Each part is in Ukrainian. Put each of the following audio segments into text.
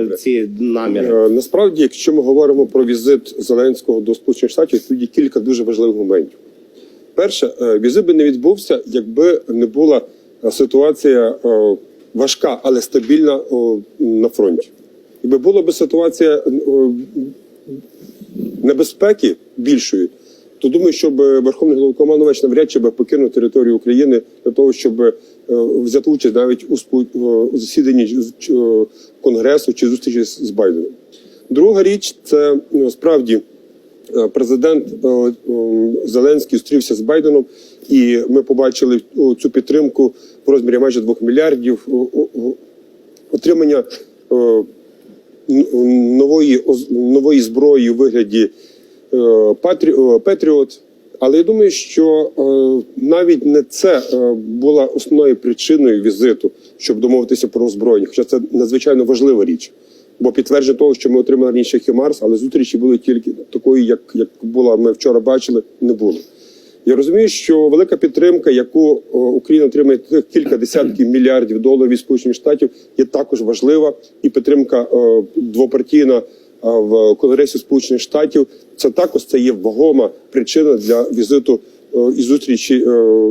Добре. ці наміри. Е, Насправді, якщо ми говоримо про візит Зеленського до Сполучених Штатів, тут є кілька дуже важливих моментів. Перше, е, візит би не відбувся, якби не була е, ситуація важка, але стабільна на фронті. Якби була б ситуація небезпеки більшої, то думаю, щоб Верховний Головнокомандувач навряд чи би покинув територію України для того, щоб е, взяти участь навіть у е, засіданні е, Конгресу чи зустрічі з Байденом. Друга річ це е, справді е, президент е, е, Зеленський зустрівся з Байденом, і ми побачили цю підтримку в розмірі майже 2 мільярдів отримання е, нової нової зброї у вигляді е, е, Петріот. Але я думаю, що е, навіть не це е, була основною причиною візиту, щоб домовитися про озброєння. Хоча це надзвичайно важлива річ. Бо підтвердження того, що ми отримали раніше Хімарс, але зустрічі були тільки такої, як, як була, ми вчора бачили, не було. Я розумію, що велика підтримка, яку Україна отримає кілька десятків мільярдів доларів від Сполучених Штатів, є також важлива. І підтримка двопартійна е, в Конгресі Сполучених Штатів це також це є вагома причина для візиту і зустрічі е,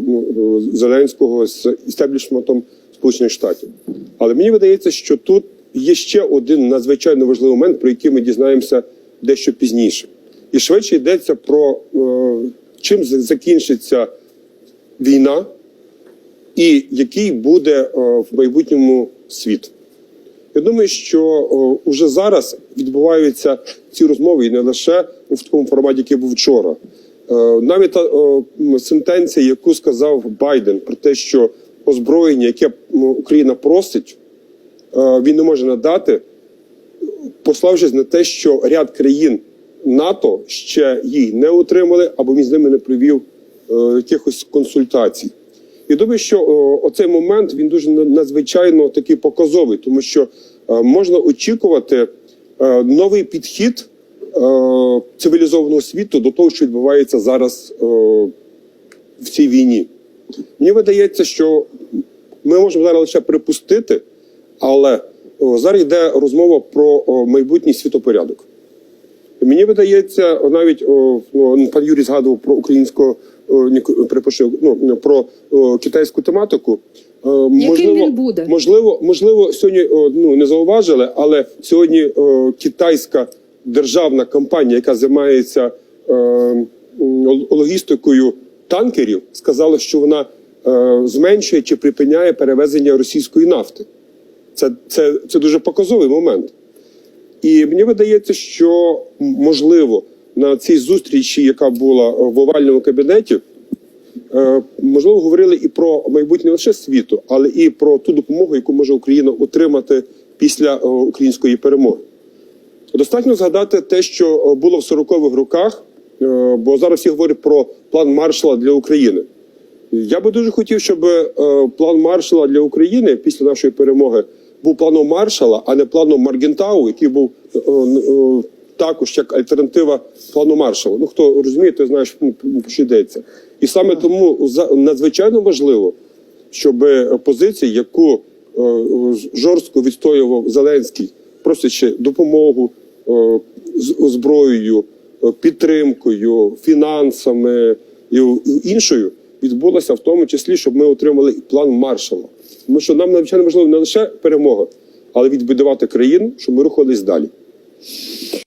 ну, е, Зеленського з істеблішментом Сполучених Штатів. Але мені видається, що тут є ще один надзвичайно важливий момент, про який ми дізнаємося дещо пізніше. І швидше йдеться про е, чим закінчиться війна, і який буде е, в майбутньому світ. Я думаю, що уже зараз відбуваються ці розмови і не лише в такому форматі, який був вчора. Е, навіть та сентенція, яку сказав Байден про те, що озброєння, яке Україна просить, е, він не може надати, пославшись на те, що ряд країн НАТО ще її не отримали, або він з ними не провів е, якихось консультацій. І думаю, що оцей момент він дуже надзвичайно такий показовий, тому що е, можна очікувати е, новий підхід е, цивілізованого світу до того, що відбувається зараз е, в цій війні. Мені видається, що ми можемо зараз лише припустити, але зараз йде розмова про майбутній світопорядок. Мені видається, навіть ну, пан Юрій згадував про українську о, ні, перепрошую, ну, про китайську тематику. Е, Можливо, він буде? можливо, можливо, сьогодні ну не зауважили, але сьогодні китайська державна компанія, яка займається е, логістикою танкерів, сказала, що вона е, зменшує чи припиняє перевезення російської нафти. Це, це, це дуже показовий момент. І мені видається, що можливо на цій зустрічі, яка була е, в овальному кабінеті, е, можливо, говорили і про майбутнє лише світу, але і про ту допомогу, яку може Україна отримати після е, української перемоги. Достатньо згадати те, що було в 40-х роках, бо зараз всі говорять про план Маршала для України. Я би дуже хотів, щоб план Маршала для України після нашої перемоги був планом Маршала, а не планом Маргентау, який був е, е, також як альтернатива плану Маршала. Ну хто розуміє, той знає, що, ну, що йдеться. І саме тому надзвичайно важливо, щоб позиція, яку е, жорстко відстоював Зеленський, просячи допомогу е, зброєю, е, підтримкою, фінансами і іншою, відбулося в тому числі, щоб ми отримали план Маршала. Тому що нам навчально важливо не лише перемога, але відбудувати країну, щоб ми рухались далі.